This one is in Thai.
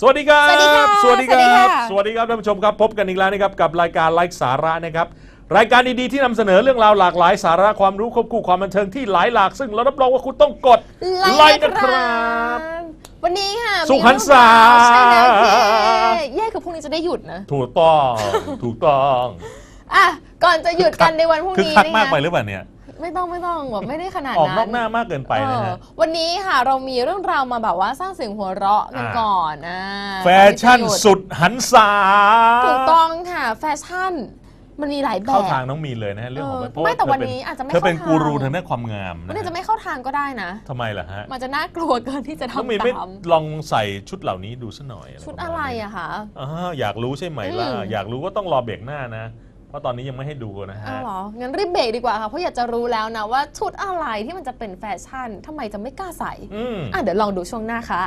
สวัสดีครับ สวัสดีค่ะสวัสดีคสวัสดีรับค่ะสวัสดีครับท่านผู้ชมครับ พบกันอีกแล้วนะครับกับรายการไลฟ์สาระนะครับ รายการดีๆที่นำเสนอเรื่องราวหลากหลายสาระความรู้ควบคู่ความบันเทิงที่หลายหลาก ซึ่งเรารับรองว่าคุณต้องกดไลค์นะครับ วันนี้ค่ะ สุพรรณษาใช่แล้วเย่เย่คือพรุ่งนี้จะได้หยุดนะ ถูกต้อง ถูกต้อง อะ ก่อนจะหยุดกันในวันพรุ่งคือนี้คักนะมากคะไปหรือเปล่าเนี่ย ไม่ต้องไม่ต้องแบบไม่ได้ขนาดออกนั้นนอกหน้ามากเกินไปนะฮะเออวันนี้ค่ะเรามีเรื่องราวมาแบบว่าสร้างเสียงหัวเราะกันอ่า ก่อนอ่าแฟชั่นสุดหันษาถูกต้องค่ะ แฟชั่นมันมีหลายแบบเข้าทางน้องมีนเลยนะฮะเรื่องของเออเพราะไม่แต่เธวันเป็นี้อาจจะไม่เธอเป็นเข้าทาง กูรูทางด้านความงามมันนะอาจจะฮะไม่เข้าทางก็ได้นะ ทำไมล่ะฮะมันจะน่ากลัวเกินที่จะน้องทำมีนไม่ตามลองใส่ชุดเหล่านี้ดูซะหน่อยชุดปอะมาณไรนี้อะคะอ่าอยากรู้ใช่ไหมล่ะ อืม อยากรู้ก็ต้องรอเบรกหน้านะ เพราะตอนนี้ยังไม่ให้ดูนะฮะอ้าวเหรอ งั้นรีบเบรกดีกว่าค่ะ เพราะอยากจะรู้แล้วนะว่าชุดอะไรที่มันจะเป็นแฟชั่นทำไมจะไม่กล้าใส่ อืม อะเดี๋ยวลองดูช่วงหน้าค่ะ